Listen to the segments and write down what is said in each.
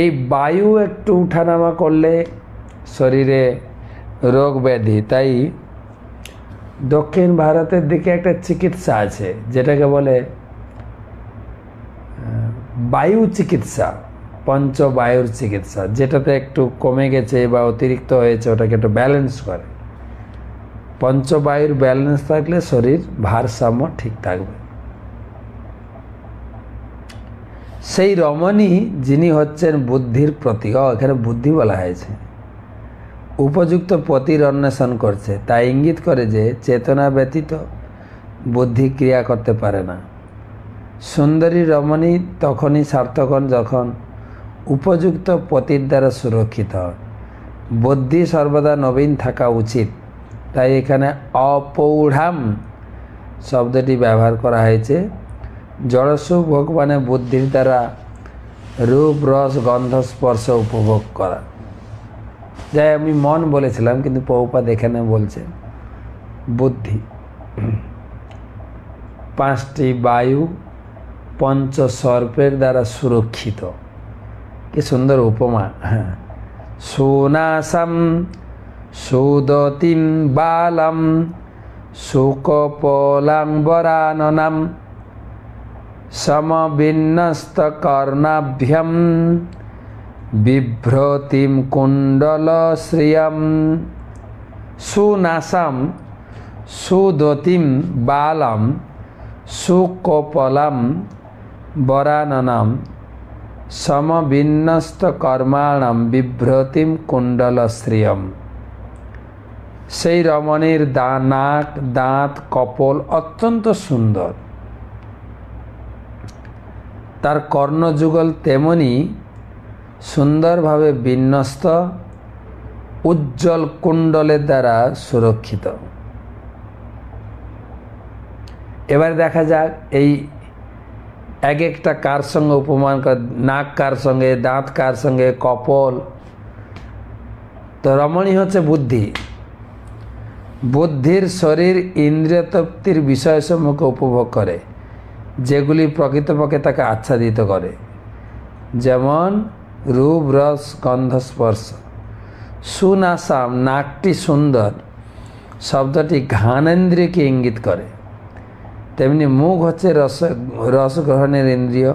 এই বায়ু একটু উঠানামা করলে শরীরে রোগ ব্যাধি। তাই দক্ষিণ ভারতের দিকে একটা চিকিৎসা আছে, যেটাকে বলে বায়ু চিকিৎসা, পঞ্চবায়ুর চিকিৎসা, যেটাতে একটু কমে গেছে বা অতিরিক্ত হয়েছে, ওটাকে একটু ব্যালেন্স করে। পঞ্চবায়ুর ব্যালেন্স থাকলে শরীর ভারসাম্য ঠিক থাকবে। সেই রমণী যিনি হচ্ছেন বুদ্ধির প্রতীক, এখানে বুদ্ধি বলা হয়েছে। উপযুক্ত পতির অন্বেষণ করছে। তা ইঙ্গিত করে যে চেতনা ব্যতীত বুদ্ধি ক্রিয়া করতে পারে না। সুন্দরী রমণী তখনই সার্থক হন যখন উপযুক্ত পতির দ্বারা সুরক্ষিত বুদ্ধি সর্বদা নবীন থাকা উচিত। তাই এখানে অপৌঢ়াম শব্দটি ব্যবহার করা হয়েছে। জড়সু ভগবানের বুদ্ধির দ্বারা রূপ, রস, গন্ধ, স্পর্শ উপভোগ করা। যাই আমি মন বলেছিলাম, কিন্তু পৌপাদ এখানে বলছে। বুদ্ধি। পাঁচটি বায়ু পঞ্চ সর্পের দ্বারা সুরক্ষিত। কি সুন্দর উপমা। হ্যাঁ সুনাসম সুদতিম বালম সুকপলাম্বরাননাম সমবিন্যস্ত কর্ণাভ্যম বিভ্রতিম কুণ্ডল শ্রিয়ম সুনাসম সুদতিম বালম সুকপলম বরাননম সমবিন্যস্ত কর্মাণম বিভ্রতিম কুণ্ডল শ্রিয়ম সেই রমণীর দা নাক, দাঁত, কপল অত্যন্ত সুন্দর। তার কর্ণযুগল তেমনি সুন্দরভাবে বিন্যস্ত উজ্জ্বল কুণ্ডলের দ্বারা সুরক্ষিত। এবার দেখা যাক এই এক একটা কার সঙ্গে উপমান নাক কার সঙ্গে, দাঁত কার সঙ্গে, কপল। তো রমণী হচ্ছে বুদ্ধি। বুদ্ধির শরীর ইন্দ্রিয় তৃপ্তির বিষয়সমূহকে উপভোগ করে। যেগুলি প্রকৃতপক্ষে তাকে আচ্ছাদিত করে। যেমন রূপ, রস, গন্ধ, স্পর্শ। সুনাসাম, নাকটি সুন্দর। শব্দটি ঘানেন্দ্রিয়কে ইঙ্গিত করে। তেমনি মুখ হচ্ছে রস রস গ্রহণের ইন্দ্রিয়।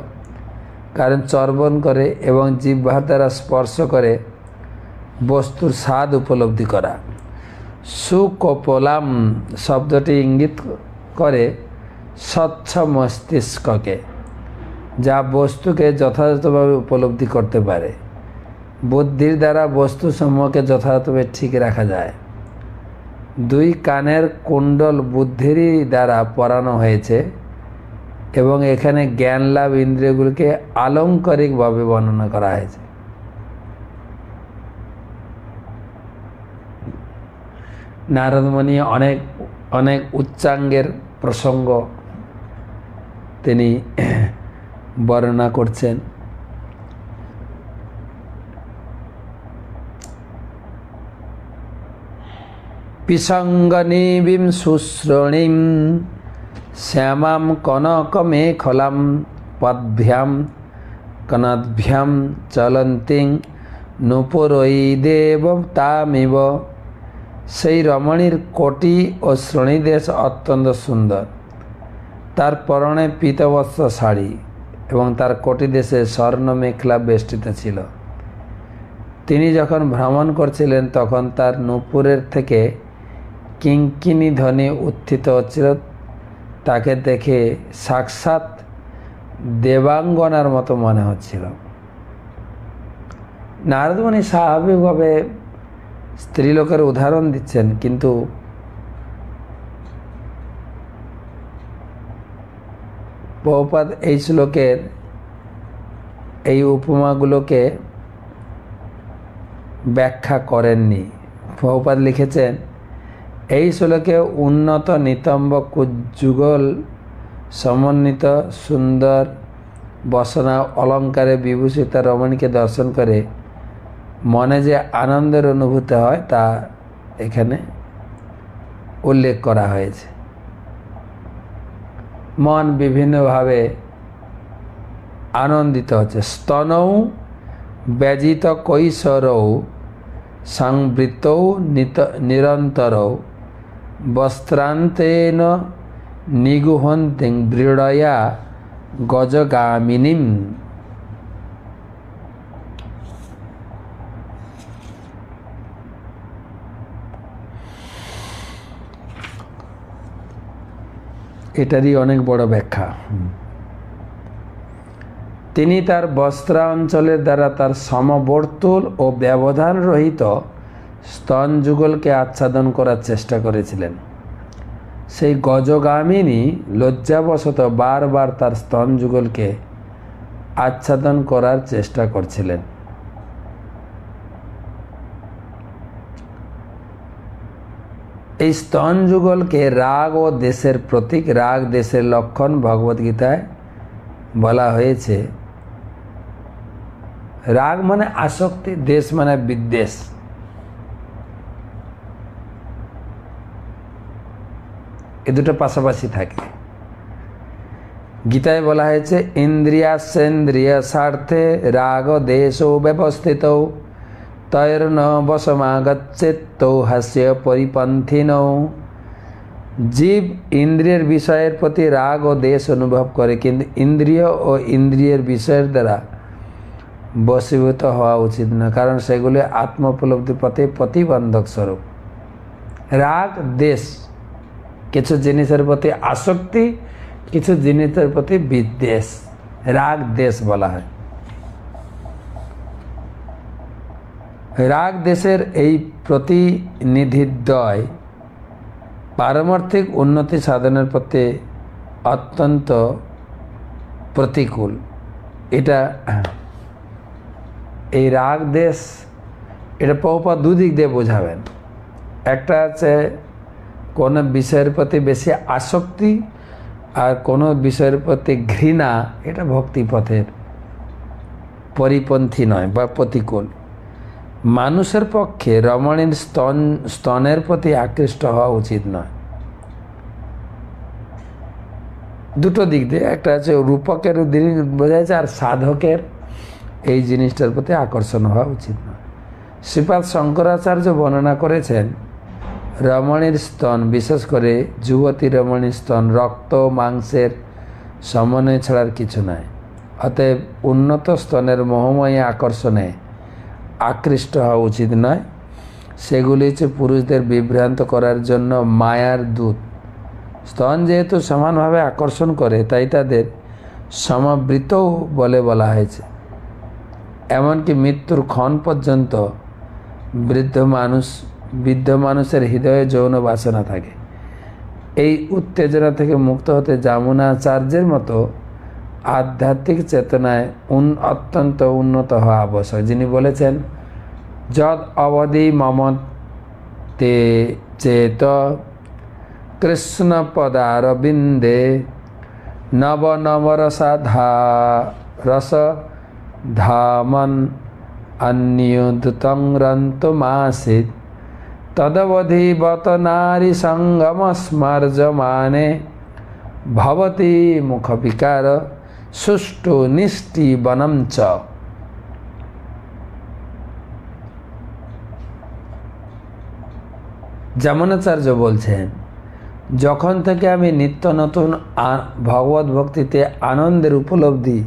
কারণ চর্বণ করে এবং জিহ্বার দ্বারা স্পর্শ করে বস্তুর স্বাদ উপলব্ধি করা। সুকপলাম শব্দটি ইঙ্গিত করে স্বচ্ছ মস্তিষ্ককে, যা বস্তুকে যথাযথভাবে উপলব্ধি করতে পারে। বুদ্ধির দ্বারা বস্তু সমূহকে যথাযথভাবে ঠিক রাখা যায়। দুই কানের কুণ্ডল বুদ্ধিরই দ্বারা পরানো হয়েছে এবং এখানে জ্ঞান লাভ ইন্দ্রিয়গুলিকে আলংকারিকভাবে বর্ণনা করা হয়েছে। নারদমণি অনেক অনেক উচ্চাঙ্গের প্রসঙ্গ তিনি বর্ণনা করছেন। পিসঙ্গনীবিম শুশ্রণীম শ্যামাম কনকমেখলাম পদ্ভ্যাম কনদ্ভ্যাম চলন্তিং নূপুরৈ দেব তামিব। সেই রমণীর কোটি ও শ্রোণীদেশ অত্যন্ত সুন্দর। তার পরনে পীতবস্ত্র শাড়ি এবং তার কোটি দেশে স্বর্ণ মেখলা বেষ্টিত ছিল। তিনি যখন ভ্রমণ করছিলেন, তখন তার নূপুরের থেকে কিঙ্কিনি ধ্বনি উত্থিত হচ্ছিল। তাকে দেখে সাক্ষাৎ দেবাঙ্গনার মতো মনে হচ্ছিল। নারদমণি স্বাভাবিকভাবে স্ত্রীলোকের উদাহরণ দিচ্ছেন, কিন্তু বহুপাত এই শ্লোকের এই উপমাগুলোকে ব্যাখ্যা করেননি। বহুপাত লিখেছেন, এই শ্লোকে উন্নত নিতম্ব কুযুগল সমন্বিত সুন্দর বসনা অলঙ্কারে বিভূষিত রমণীকে দর্শন করে মনে যে আনন্দের অনুভূতি হয় তা এখানে উল্লেখ করা হয়েছে। মন বিভিন্নভাবে আনন্দিত হচ্ছে। স্তনৌ ব্যজিত কৈশোরৌ সংবৃত নিরন্তর বস্ত্রান্তেন নিগুহন্তি বৃড়য়া গজগামিনীম। এটারই অনেক বড় ব্যাখ্যা। তিনি তার বস্ত্রাঞ্চলের দ্বারা তার সমবর্তুল ও ব্যবধান রহিত স্তন যুগলকে আচ্ছাদন করার চেষ্টা করেছিলেন। সেই গজগামিনী লজ্জাবশত বারবার তার স্তন যুগলকে আচ্ছাদন করার চেষ্টা করছিলেন। এই স্তন যুগলকে রাগ ও দেশের প্রতীক, রাগ দেশের লক্ষণ ভগবদ্গীতায় বলা হয়েছে। রাগ মানে আসক্তি, দেশ মানে বিদ্বেষ। এ দুটো পাশাপাশি থাকে। গীতায় বলা হয়েছে, ইন্দ্রিয়াসেন্দ্রিয় স্বার্থে রাগ দেশ ব্যবস্থিত। তৈর্ন বসমাগচ্ছেত্ত হাস্য পরিপন্থীন জীব ইন্দ্রিয়ের বিষয়ের প্রতি রাগ ও দেশ অনুভব করে কিন্তু ইন্দ্রিয় ও ইন্দ্রিয়ের বিষয়ের দ্বারা বশীভূত হওয়া উচিত না কারণ সেগুলি আত্মোপলব্ধির পথে প্রতিবন্ধক স্বরূপ রাগ দেশ কিছু জিনিসের প্রতি আসক্তি কিছু জিনিসের প্রতি বিদ্বেষ রাগ দেশ বলা হয় রাগ দেশের এই প্রতিনিধিদ্বয় পারমার্থিক উন্নতি সাধনের প্রতি অত্যন্ত প্রতিকূল। এটা, এই রাগ দেশ, এটা পৌপা দুদিক দিয়ে বোঝাবেন। একটা আছে, কোনো বিষয়ের প্রতি বেশি আসক্তি আর কোনো বিষয়ের প্রতি ঘৃণা, এটা ভক্তি পথের পরিপন্থী নয় বা প্রতিকূল। মানুষের পক্ষে রমণীর স্তন, স্তনের প্রতি আকৃষ্ট হওয়া উচিত নয়। দুটো দিক দিয়ে, একটা হচ্ছে রূপকের বোঝা যাচ্ছে আর সাধকের এই জিনিসটার প্রতি আকর্ষণ হওয়া উচিত নয়। শ্রীপাদ শঙ্করাচার্য বর্ণনা করেছেন, রমণীর স্তন, বিশেষ করে যুবতী রমণীর স্তন, রক্ত, মাংসের সমন্বয় ছাড়ার কিছু নয় অতএব উন্নত স্তনের মোহময়ী আকর্ষণে আকৃষ্ট হওয়া উচিত নয়। সেগুলি হচ্ছে পুরুষদের বিভ্রান্ত করার জন্য মায়ার দূত। স্তন যেহেতু সমানভাবে আকর্ষণ করে, তাই তাদের সমাবৃতও বলে বলা হয়েছে। এমনকি মৃত্যুর ক্ষণ পর্যন্ত বৃদ্ধ মানুষ, বৃদ্ধ মানুষের হৃদয়ে যৌন বাসনা থাকে। এই উত্তেজনা থেকে মুক্ত হতে যামুনাচার্যের মতো আধ্যাত্মিক চেতনায় উন অত্যন্ত উন্নত হওয়া আবশ্যক। যিনি বলেছেন যদ অবধি মম তে চেত কৃষ্ণ পদারবিন্দে নব নবরসা ধা রস ধামন অন্যুতং রন্তমাসিত তদবধিবত নারী সঙ্গম সঙ্গমস্মার্জমানে ভবতি মুখবিকার সুষ্ঠু নিষ্টি বনম চ। যেমনাচার্য বলছেন, যখন থেকে আমি নিত্য নতুন ভগবত ভক্তিতে আনন্দের উপলব্ধি,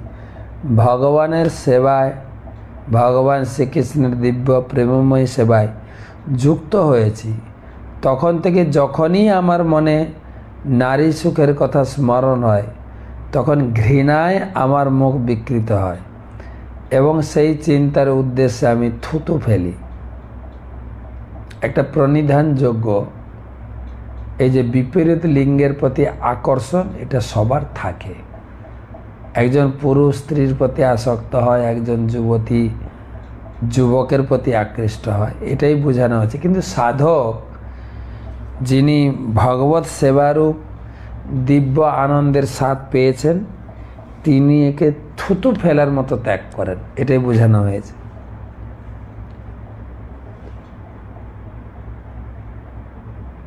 ভগবানের সেবায়, ভগবান শ্রীকৃষ্ণের দিব্য প্রেমময় সেবায় যুক্ত হয়েছি, তখন থেকে যখনই আমার মনে নারী সুখের কথা স্মরণ হয় তখন ঘৃণায় আমার মুখ বিকৃত হয় এবং সেই চিন্তার উদ্দেশ্যে আমি থুতু ফেলি। একটা প্রণিধানযোগ্য এই যে বিপরীত লিঙ্গের প্রতি আকর্ষণ, এটা সবার থাকে। একজন পুরুষ স্ত্রীর প্রতি আসক্ত হয়, একজন যুবতী যুবকের প্রতি আকৃষ্ট হয়, এটাই বোঝানো হচ্ছে। কিন্তু সাধক যিনি ভগবত সেবারূপ দিব্য আনন্দের স্বাদ পেয়েছেন। তিনি একে থুতু ফেলার মতো ত্যাগ করেন। এটাই বোঝানো হয়েছে।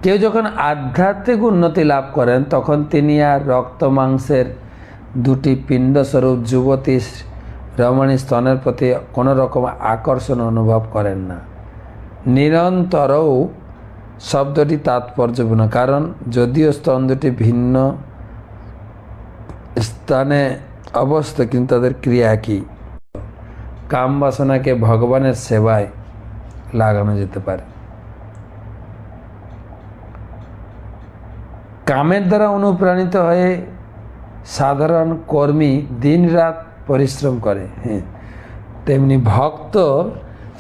কেউ যখন আধ্যাত্মিক উন্নতি লাভ করেন, তখন তিনি আর রক্ত মাংসের দুটি পিণ্ডস্বরূপ যুবতী রমণী স্তনের প্রতি কোনো রকম আকর্ষণ অনুভব করেন না। নিরন্তরও শব্দটি তাৎপর্যপূর্ণ, কারণ যদিও স্তন দুটি ভিন্ন স্থানে অবস্থা কিন্তু তাদের ক্রিয়া একই। কাম বাসনাকে ভগবানের সেবায় লাগানো যেতে পারে। কামের দ্বারা অনুপ্রাণিত হয়ে সাধারণ কর্মী দিনরাত পরিশ্রম করে। হ্যাঁ তেমনি ভক্ত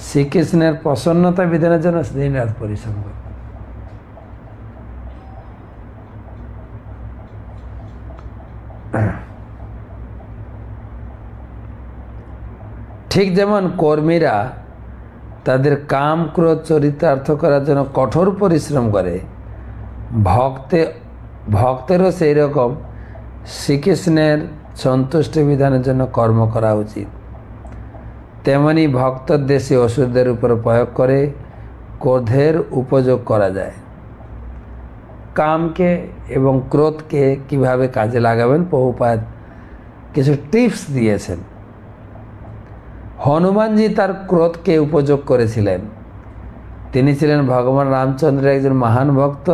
শ্রীকৃষ্ণের প্রসন্নতা বিধানের জন্য দিনরাত পরিশ্রম করে। ঠিক যেমন কর্মীরা তাদের কাম ক্রোধ চরিতার্থ করার জন্য কঠোর পরিশ্রম করে, ভক্তে, ভক্তেরও সেই রকম শ্রীকৃষ্ণের সন্তুষ্টি বিধানের জন্য কর্ম করা উচিত। তেমনি ভক্তর দেশে ওষুধের উপর প্রয়োগ করে ক্রোধের উপযোগ করা যায়। কামকে এবং ক্রোধকে কীভাবে কাজে লাগাবেন বহুপাত কিছু টিপস দিয়েছেন। হনুমানজি তার ক্রোধকে উপযোগ করেছিলেন। তিনি ছিলেন ভগবান রামচন্দ্রের একজন মহান ভক্ত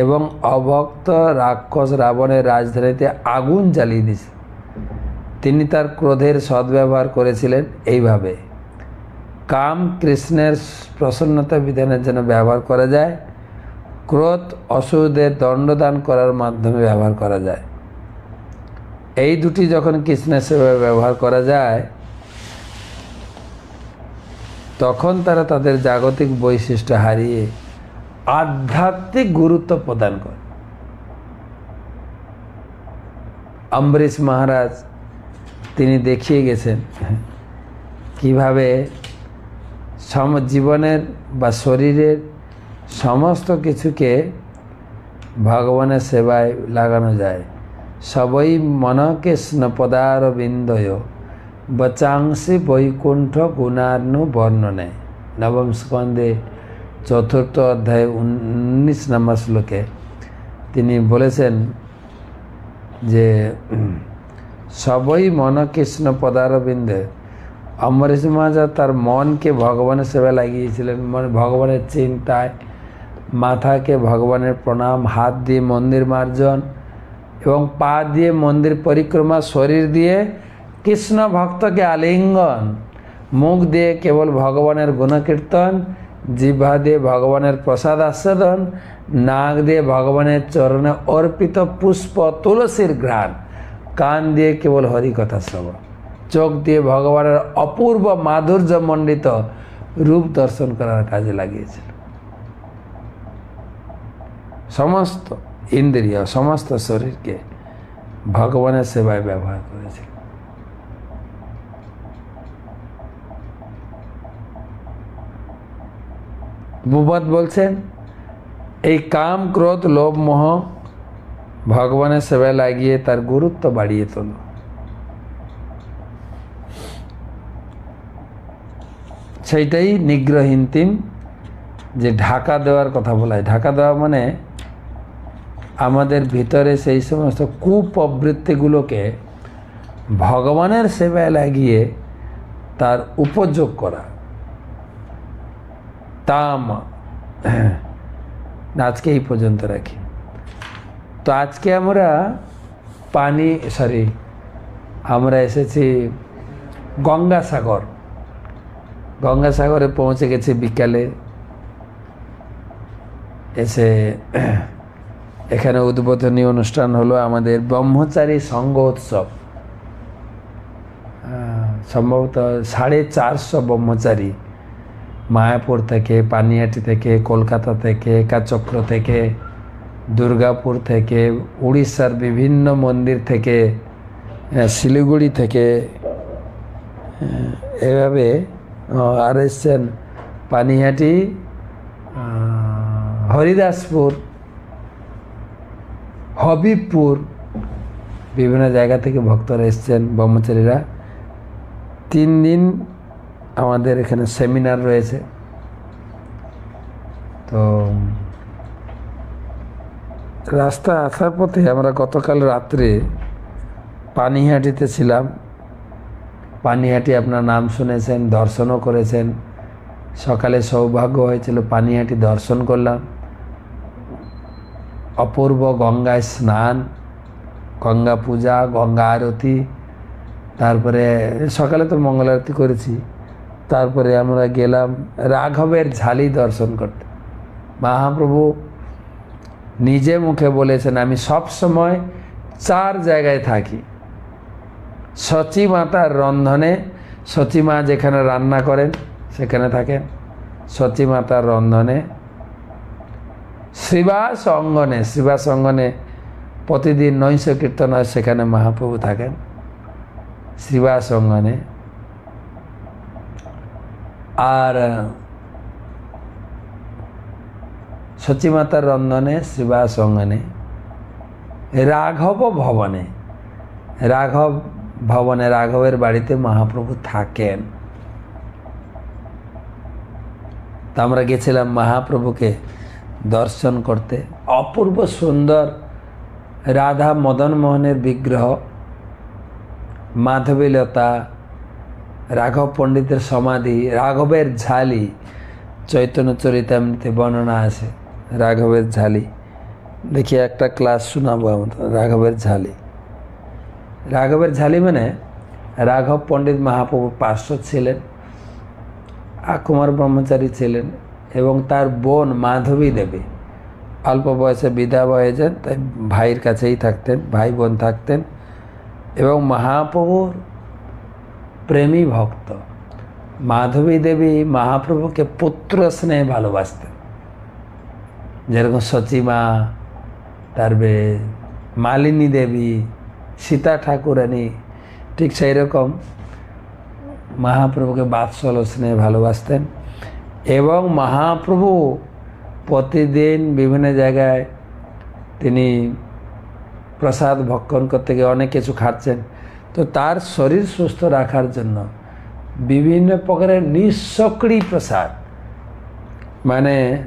এবং অভক্ত রাক্ষস রাবণের রাজধানীতে আগুন জ্বালিয়ে দিয়েছে তিনি তার ক্রোধের সদ্ব্যবহার করেছিলেন এইভাবে। কাম কৃষ্ণের প্রসন্নতা বিধানের জন্য ব্যবহার করা যায়। ক্রোধ অসুদের দণ্ডদান করার মাধ্যমে ব্যবহার করা যায়। এই দুটি যখন কৃষ্ণের সেবায় ব্যবহার করা যায়, তখন তারা তাদের জাগতিক বৈশিষ্ট্য হারিয়ে আধ্যাত্মিক গুরুত্ব প্রদান করে। অম্বরীশ মহারাজ, তিনি দেখিয়ে গেছেন কীভাবে সম, জীবনের বা শরীরের সমস্ত কিছুকে ভগবানের সেবায় লাগানো যায়। সবই মনকৃষ্ণ পদার বিন্দয় বচাংসি বৈকুণ্ঠ গুণার্ণু বর্ণনে। নবম স্কন্ধে চতুর্থ অধ্যায় উনিশ নম্বর শ্লোকে তিনি বলেছেন যে, সবই মন কৃষ্ণ মনকৃষ্ণ পদারবিন্দে অমরেশ মহাজা তার মনকে ভগবানের সেবা লাগিয়েছিলেন। মানে ভগবানের চিন্তায় মাথাকে ভগবানের প্রণাম, হাত দিয়ে মন্দির মার্জন এবং পা দিয়ে মন্দির পরিক্রমা, শরীর দিয়ে কৃষ্ণ ভক্তকে আলিঙ্গন। মুখ দিয়ে কেবল ভগবানের গুণকীর্তন, জিহ্বা দিয়ে ভগবানের প্রসাদ আস্বাদন, নাক দিয়ে ভগবানের চরণে অর্পিত পুষ্প, তুলসীর ঘ্রাণ, কান দিয়ে কেবল হরিকথা শ্রবণ, চোখ দিয়ে ভগবানের অপূর্ব মাধুর্য মণ্ডিত রূপ দর্শন করার কাজে লাগিয়েছিল সমস্ত ইন্দ্রিয়, সমস্ত শরীরকে ভগবানের সেবায় ব্যবহার করেছিল বুবত বলছেন, এই কাম, ক্রোধ, লোভ, মোহ ভগবানের সেবায় লাগিয়ে তার গুরুত্ব বাড়িয়ে তোলো। সেইটাই নিগ্রহীনতিম যে ঢাকা দেওয়ার কথা বলা হয়। ঢাকা দেওয়া মানে আমাদের ভিতরে সেই সমস্ত কুপ্রবৃত্তিগুলোকে ভগবানের সেবায় লাগিয়ে তার উপযোগ করা। তাম আজকে এই পর্যন্ত রাখি। তো আজকে আমরা পানি সরি আমরা এসেছি গঙ্গাসাগর। গঙ্গাসাগরে পৌঁছে গেছি বিকালে। এসে এখানে উদ্বোধনী অনুষ্ঠান হলো আমাদের ব্রহ্মচারী সংঘ উৎসব। সম্ভবত সাড়ে চারশো ব্রহ্মচারী মায়াপুর থেকে পানিহাটি থেকে, কলকাতা থেকে একাচক্র থেকে, দুর্গাপুর থেকে, উড়িষ্যার বিভিন্ন মন্দির থেকে শিলিগুড়ি থেকে এভাবে আর এসছেন পানিহাটি হরিদাসপুর হবিবপুর বিভিন্ন জায়গা থেকে ভক্তরা এসছেন, ব্রহ্মচারীরা। তিন দিন আমাদের এখানে সেমিনার রয়েছে। তো, রাস্তা আসার পথে আমরা গতকাল রাত্রে পানিহাটিতে ছিলাম। পানিহাটি আপনার নাম শুনেছেন, দর্শনও করেছেন। সকালে সৌভাগ্য হয়েছিল, পানিহাটি দর্শন করলাম। অপূর্ব গঙ্গায় স্নান, গঙ্গা পূজা, গঙ্গা আরতি, তারপরে সকালে তো মঙ্গল আরতি করেছি। তারপরে আমরা গেলাম রাঘবের ঝালি দর্শন করতে। মহাপ্রভু নিজে মুখে বলেছেন, আমি সব সময় চার জায়গায় থাকি। সচী মাতার রন্ধনে, সচী মা যেখানে রান্না করেন, সেখানে থাকেন। সচী মাতার রন্ধনে শ্রীবাস অঙ্গনে শ্রীবাস অঙ্গনে প্রতিদিন নৈশ কীর্তন হয় সেখানে মহাপ্রভু থাকেন। শ্রীবাস অঙ্গনে আর সচিমাতার রন্ধনে শ্রীবাস অঙ্গনে রাঘব ভবনে। রাঘব ভবনে, রাঘবের বাড়িতে মহাপ্রভু থাকেন। তা আমরা গেছিলাম মহাপ্রভুকে দর্শন করতে। অপূর্ব সুন্দর রাধা মদন মোহনের বিগ্রহ, মাধবীলতা, রাঘব পণ্ডিতের সমাধি, রাঘবের ঝালি, চৈতন্য চরিতামৃতে বর্ণনা আছে, রাঘবের ঝালি। দেখি একটা ক্লাস শোনাবো রাঘবের ঝালি। রাঘবের ঝালি মানে রাঘব পণ্ডিত মহাপ্রভু পার্শ্ব ছিলেন কুমার ব্রহ্মচারী ছিলেন এবং তার বোন মাধবী দেবী। অল্প বয়সে বিধা হয়েছেন, তাই ভাইয়ের কাছেই থাকতেন, ভাই বোন থাকতেন এবং মহাপ্রভুর প্রেমী ভক্ত। মাধবী দেবী মহাপ্রভুকে পুত্র স্নেহে ভালোবাসতেন। যেরকম সচিমা তারপরে মালিনী দেবী, সীতা ঠাকুরানী, ঠিক সেই রকম মহাপ্রভুকে বাৎসল স্নেহে ভালোবাসতেন। এবং মহাপ্রভু প্রতিদিন বিভিন্ন জায়গায় তিনি প্রসাদ ভক্ষণ করতে গিয়ে অনেক কিছু খাচ্ছেন। তো তার শরীর সুস্থ রাখার জন্য বিভিন্ন প্রকারের নিঃসকড়ি প্রসাদ মানে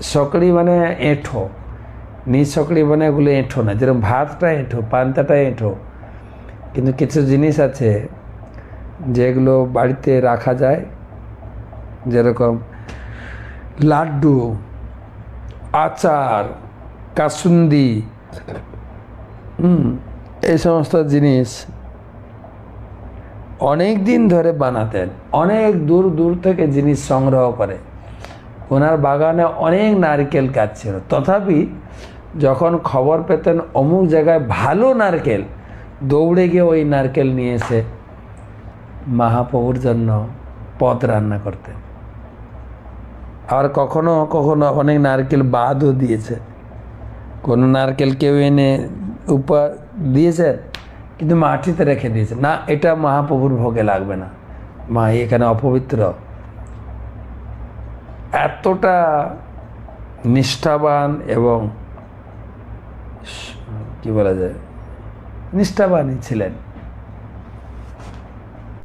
সকড়ি মানে এঁঠো নিঃসকড়ি মানে ওগুলো এঁঠো না, যেরকম ভাতটা এঁঠো, পান্তাটা এঁঠো। কিন্তু কিছু জিনিস আছে যেগুলো বাড়িতে রাখা যায় যেরকম লাড্ডু, আচার, কাসুন্দি এই সমস্ত জিনিস অনেক দিন ধরে বানাতেন। অনেক দূর দূর থেকে জিনিস সংগ্রহ করে। ওনার বাগানে অনেক নারকেল গাছ ছিল। তথাপি যখন খবর পেতেন, অমুক জায়গায় ভালো নারকেল, দৌড়ে গিয়ে ওই নারকেল নিয়ে এসে মহাপ্রভুর জন্য পদ রান্না করতেন। আর কখনো কখনো অনেক নারকেল বাদও দিয়েছে। কোনো নারকেল কেউ এনে উপর দিয়েছে, কিন্তু মাটিতে রেখে দিয়েছে। না, এটা মহাপ্রভুর ভোগে লাগবে না। মা এখানে অপবিত্র। এতটা নিষ্ঠাবান এবং কি বলা যায়? নিষ্ঠাবানই ছিলেন।